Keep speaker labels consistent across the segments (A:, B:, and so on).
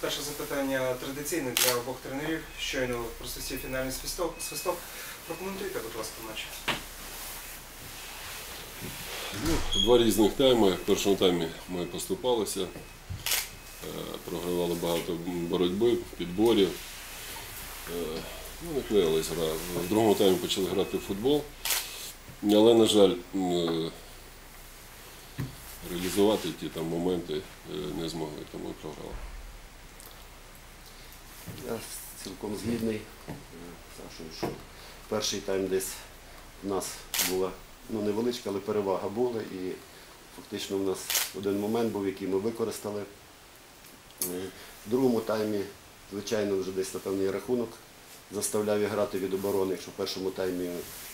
A: перше запитання традиційне для обох тренерів. Щойно просвистів фінальний свисток. свисток. Прокоментуйте, будь ласка, матч.
B: Ну, два різних тайми. В першому таймі ми поступалися, е, програвали багато боротьби, підборів. Е, Ну, не клеїлась. В другому таймі почали грати в футбол. Але, на жаль, реалізувати ті там моменти е, не змогли, тому програли.
C: Я цілком згідний Сашою, що перший тайм десь в нас була ну, невеличка, але перевага була. І фактично в нас один момент був, який ми використали. Е, В другому таймі, звичайно, вже десь на певний рахунок заставляв грати від оборони. Якщо в першому таймі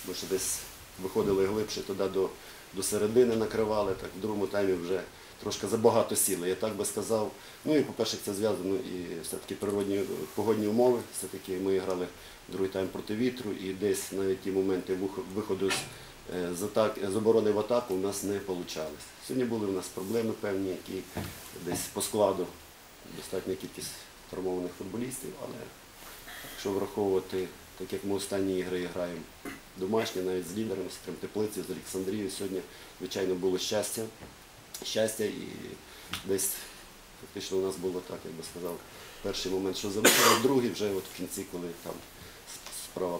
C: ми ще десь виходили глибше, туди до, до середини накривали, так в другому таймі вже трошки забагато сіли. Я так би сказав. Ну і по-перше, це зв'язано і все-таки природні погодні умови. Все-таки ми грали другий тайм проти вітру, і десь навіть ті моменти виходу з, е, з, атак, з оборони в атаку у нас не вийшло. Сьогодні були у нас проблеми певні, які десь по складу достатня кількість травмованих футболістів, але якщо враховувати, так як ми останні ігри граємо домашні, навіть з лідером, з Кремтеплиці, з Олександрією, сьогодні, звичайно, було щастя. Щастя і десь фактично у нас було так, як би сказав, перший момент, що забили, другий вже от в кінці, коли там справа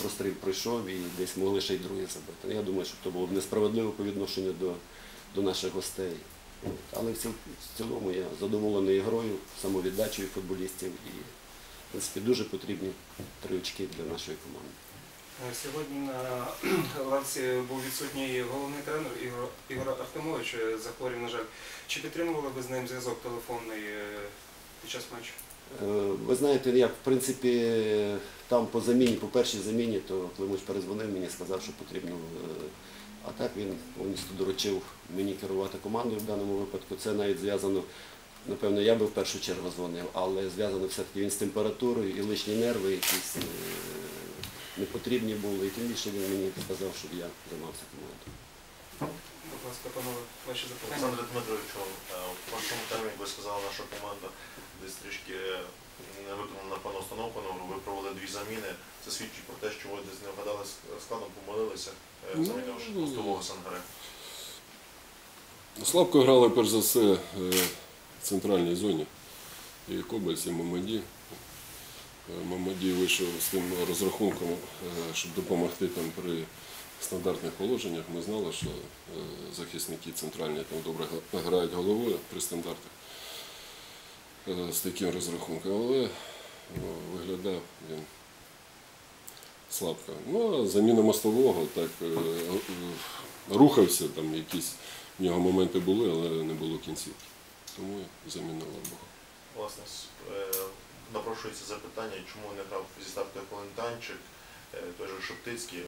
C: простріл пройшов і десь могли ще й другий забити. Я думаю, що це було б несправедливо по відношенню до, до наших гостей. Але в цілому я задоволений грою, самовіддачею футболістів і в принципі дуже потрібні три очки для нашої команди.
A: Е, Сьогодні на лавці був відсутній головний тренер Ігор, Артемович, е, захворів, на жаль. Чи підтримували ви з ним зв'язок телефонний е, під час матчу?
C: Ви знаєте, як в принципі там по заміні, по першій заміні, то Климуш перезвонив мені, сказав, що потрібно. А так він повністю доручив мені керувати командою в даному випадку. Це навіть зв'язано, напевно, я би в першу чергу дзвонив, але зв'язано все-таки він з температурою і лишні нерви якісь е, непотрібні були. І тим більше він мені сказав, щоб я займався командою.
A: Будь ласка, панове, ваші запитання.
D: Олександр Дмитрович, е, в першому як ви сказали, наша команда десь трішки не виконала напевно установку. Ви провели дві заміни. Це свідчить про те, що ви десь не вгадали складом, помилилися, е,
B: Ну,
D: замінивши пустового Сангаре.
B: Слабко грали перш за все е, в центральній зоні. І Кобальці, і Мамаді. Е, Мамаді вийшов з тим розрахунком, е, щоб допомогти там при стандартних положеннях. Ми знали, що е, захисники центральні там добре грають головою при стандартах е, з таким розрахунком, але виглядав він слабко. Ну, а заміна мостового так рухався, там якісь в нього моменти були, але не було кінцівки. Тому і замінили
D: напрошується запитання, чому не грав зі ставкою Колентанчик, е, той же Шептицький.